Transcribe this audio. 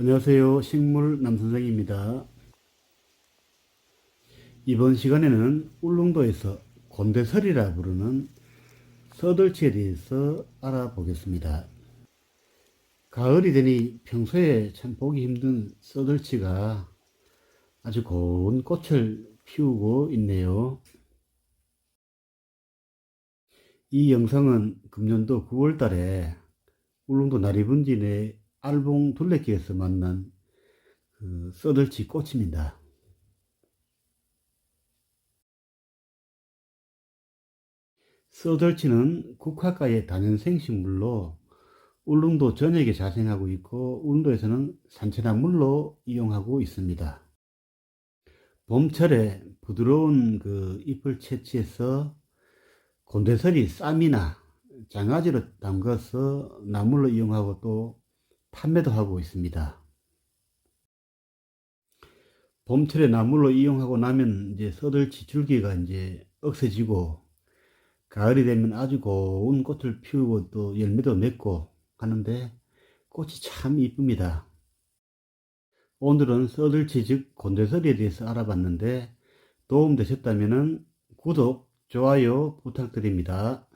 안녕하세요. 식물 남선생입니다. 이번 시간에는 울릉도에서 곤대설이라 부르는 서들치에 대해서 알아보겠습니다. 가을이 되니 평소에 참 보기 힘든 서들치가 아주 고운 꽃을 피우고 있네요. 이 영상은 금년도 9월 달에 울릉도 나리분지 내 알봉 둘레길에서 만난 그 써들치 꽃입니다. 써들치는 국화가의 단연생 식물로 울릉도 전역에 자생하고 있고 울릉도에서는 산채나 물로 이용하고 있습니다. 봄철에 부드러운 그 잎을 채취해서 곤대설이 쌈이나 장아찌로 담가서 나물로 이용하고 또 판매도 하고 있습니다. 봄철에 나물로 이용하고 나면 이제 서들치 줄기가 이제 억세지고 가을이 되면 아주 고운 꽃을 피우고 또 열매도 맺고 하는데 꽃이 참 이쁩니다. 오늘은 서들치 즉 곤대설에 대해서 알아봤는데 도움 되셨다면 구독, 좋아요 부탁드립니다.